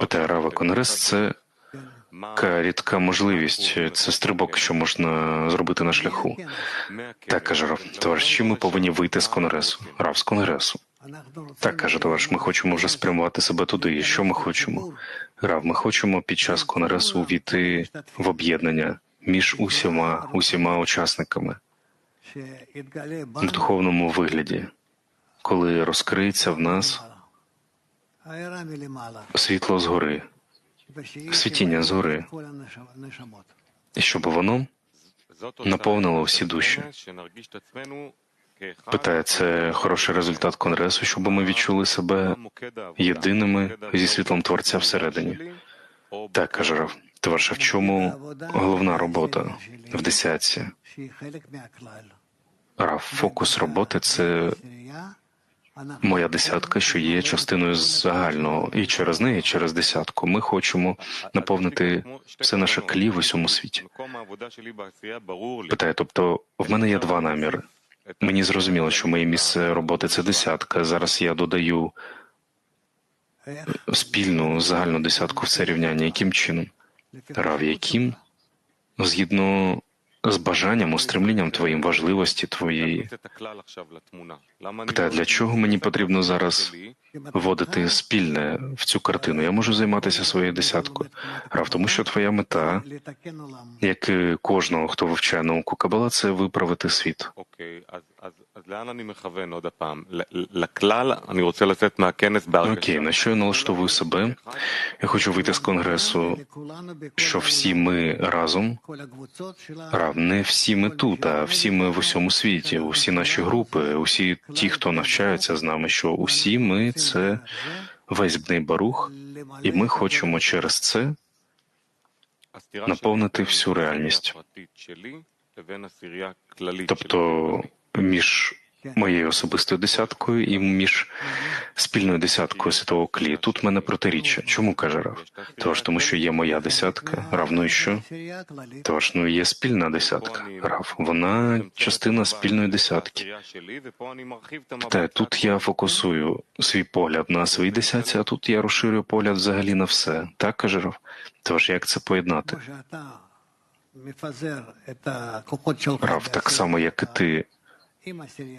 Питає Рава Конгрес, це така рідка можливість, це стрибок, що можна зробити на шляху. Так каже Рав, товариші, ми повинні вийти з конгресу. Рав з конгресу. Так каже товариш, ми хочемо вже спрямувати себе туди. І що ми хочемо? Рав, ми хочемо під час конгресу увійти в об'єднання між усіма усіма учасниками в духовному вигляді, коли розкриється в нас світло згори, світіння згори, щоб воно наповнило всі душі. Питає, це хороший результат конгресу, щоб ми відчули себе єдиними зі світлом творця всередині. Так каже Рав. Товариша, в чому головна робота в десятці? Рав, фокус роботи це моя десятка, що є частиною загального, і через неї, через десятку, ми хочемо наповнити все наше клі в усьому світі. Питає, тобто, в мене є два наміри. Мені зрозуміло, що моє місце роботи це десятка. Зараз я додаю спільну загальну десятку в це рівняння. Яким чином? Рав, яким? Згідно з бажанням, устремлінням твоїм важливості твоєї. Питає, для чого мені потрібно зараз вводити спільне в цю картину? Я можу займатися своєю десяткою. Рав, тому що твоя мета, як і кожного, хто вивчає науку Кабала, це виправити світ. Окей, okay, на що я налаштовую себе? Я хочу вийти з конгресу, що всі ми разом не всі ми тут, а всі ми в усьому світі, усі наші групи, усі ті, хто навчається з нами, що усі ми це весь бний барух, і ми хочемо через це наповнити всю реальність. Тобто між моєю особистою десяткою і між спільною десяткою святого клі. Тут мене протиріччя. Чому каже Раф? Тож тому, що є моя десятка, равною ну що? Тож ну є спільна десятка. Раф. Вона частина спільної десятки. Та тут я фокусую свій погляд на свої десятці, а тут я розширюю погляд взагалі на все. Так каже Раф? Тож як це поєднати? Рав, так само, як і ти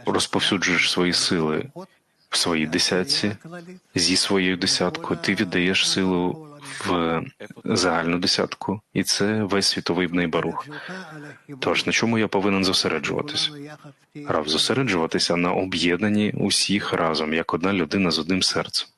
розповсюджуєш свої сили в своїй десятці, зі своєю десяткою, ти віддаєш силу в загальну десятку, і це весь світовий бний барух. Тож на чому я повинен зосереджуватись? Рав зосереджуватися на об'єднанні усіх разом, як одна людина з одним серцем.